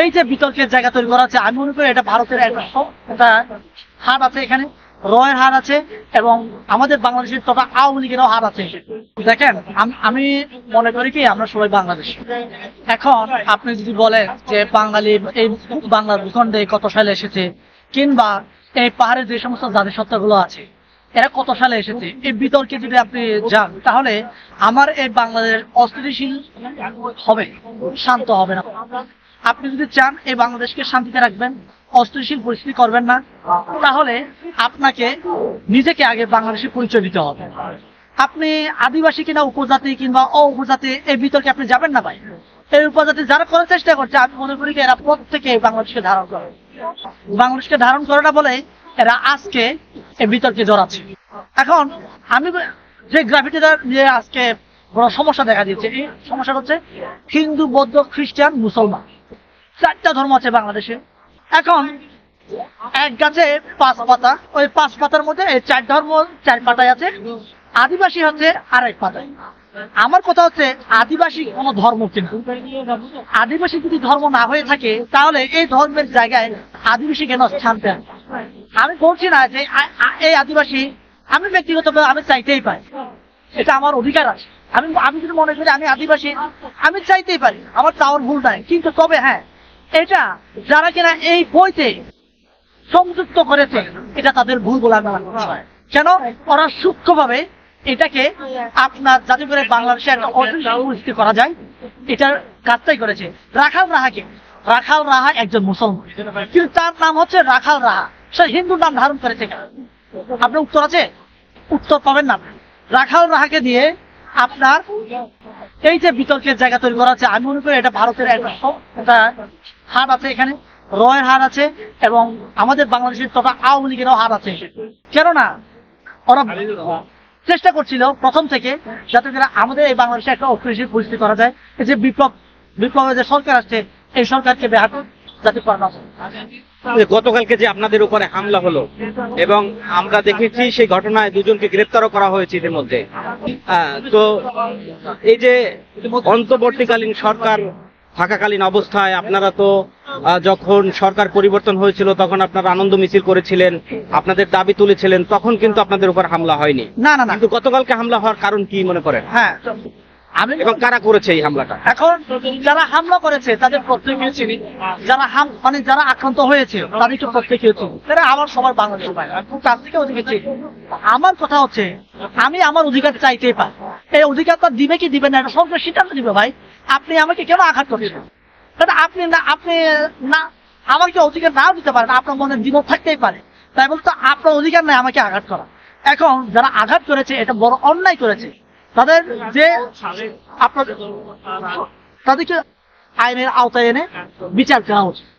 এই যে বিতর্কের জায়গা তৈরি করা আছে আমি মনে করি এটা ভারতের একটা হার আছে এখানে, রয়ের হার আছে এবং আমাদের বাংলাদেশের তথা আওয়ামী লীগেরও হার আছে। দেখেন, আমি মনে করি কি, আমরা সবাই বাংলাদেশ। এখন আপনি যদি বলেন যে বাঙালি এই বাংলার ভূখণ্ডে কত সালে এসেছে, কিংবা এই পাহাড়ে যে সমস্ত জাতিসত্তাগুলো আছে, এরা কত সালে এসেছে, এই বিতর্কে যদি আপনি যান, তাহলে আমার এই বাংলাদেশ অস্থিতিশীল হবে, শান্ত হবে না। আপনি যদি চান এই বাংলাদেশকে শান্তিতে রাখবেন, অস্থিতিশীল পরিস্থিতি করবেন না, তাহলে আপনাকে, নিজেকে আগে বাংলাদেশের পরিচয় দিতে হবে। আপনি আদিবাসী কিনা উপজাতি কিংবা অ উপজাতি এই বিতর্কে আপনি যাবেন না ভাই? এই উপজাতি যারা করার চেষ্টা করছে, আমি মনে করি যে এরা প্রত্যেকে বাংলাদেশকে ধারণ করে। বাংলাদেশকে ধারণ করে না বলে এরা আজকে এই বিতর্কে জড়াচ্ছে। এখন আমি যে গ্রাফিটিটা নিয়ে আজকে বড় সমস্যা দেখা দিয়েছে, এই সমস্যা হচ্ছে হিন্দু, বৌদ্ধ, খ্রিস্টান, মুসলমান। চারটা ধর্ম আছে বাংলাদেশে। এখন এক গাছে পাঁচ পাতা, ওই পাঁচ পাতার মধ্যে এই চার ধর্ম, চার পাতায় আছে। আদিবাসী হচ্ছে আর এক পাতায়। আমার কথা হচ্ছে, আদিবাসী কোন ধর্ম কিন্তু আদিবাসী যদি ধর্ম না হয়ে থাকে, তাহলে এই ধর্মের জায়গায় আদিবাসী কেন স্থান পেন আমি বলছি না যে এই আদিবাসী, আমি ব্যক্তিগতভাবে আমি চাইতেই পাই এটা আমার অধিকার আছে। আমি আমি যদি মনে করি আমি আদিবাসী, আমি চাইতেই পারি। আমার চাওয়ার ভুল নাই। কিন্তু তবে হ্যাঁ এটা যারা কিনা এই বইতে সংযুক্ত করেছে, এটা তাদের ভুল বলে আমি কেন? ওরা সূক্ষ্মভাবে এটাকে আপনার যাতে করে বাংলাদেশে একটা করা যায়। এটার কাজটাই করেছে রাখাল রাহাকে। রাখাল রাহা একজন মুসলমান। কিন্তু তার নাম হচ্ছে রাখাল রাহা। সে হিন্দু নাম ধারণ করেছে আপনার উত্তর আছে? উত্তর পাবেন না রাখাল রাহাকে দিয়ে আপনার এই যে বিতর্কের জায়গা তৈরি করা আছে, আমি মনে করি এটা ভারতের একটা হার আছে এখানে, রয়ের হার আছে এবং আমাদের বাংলাদেশের তথা আওয়ামী লীগেরও হার আছে কেননা, ওরা চেষ্টা করছিল প্রথম থেকে যাতে করে আমাদের এই বাংলাদেশে একটা অস্থিতিশীল পরিস্থিতি করা যায় এই যে বিপ্লব বিপ্লবের যে সরকার আসছে, এই সরকারকে ব্যাহত যাতে করানো। গতকালকে যে আপনাদের উপরে হামলা হলো এবং আমরা দেখেছি সেই ঘটনায় দুজনকে গ্রেপ্তারও করা হয়েছে ইতিমধ্যে। তো এই যে অন্তর্বর্তীকালীন সরকার থাকাকালীন অবস্থায় আপনারা তো যখন সরকার পরিবর্তন হয়েছিল তখন আপনারা আনন্দ মিছিল করেছিলেন আপনাদের দাবি তুলেছিলেন তখন কিন্তু আপনাদের উপর হামলা হয়নি। না না না। কিন্তু গতকালকে হামলা হওয়ার কারণ কি মনে করেন? হ্যাঁ। এবং কারা করেছে এই হামলাটা? এখন যারা হামলা করেছে তাদের প্রত্যেকে চিনি। যারা হাম মানে যারা আক্রান্ত হয়েছে তাদেরকে প্রত্যেকে চিনি। তারা আমার সবার বাংলাদেশের বাইরে আমি খুব কাছ থেকে চিনি। আমার কথা হচ্ছে আমি আমার অধিকার চাইতেই পাই এই অধিকারটা দিবে কি দিবে না এটা সরকার সিদ্ধান্ত দিবে ভাই। আপনি আমাকে কেন আঘাত করছেন? কারণ আপনি না আপনি না আমাকে অধিকার নাও দিতে পারেন আপনার মনে দ্বিমত থাকতেই পারে। তাই বলতো আপনার অধিকার নাই আমাকে আঘাত করা। এখন যারা আঘাত করেছে এটা বড় অন্যায় করেছে। তাদের যে আপনাদের তাদেরকে আইনের আওতায় এনে বিচার করা উচিত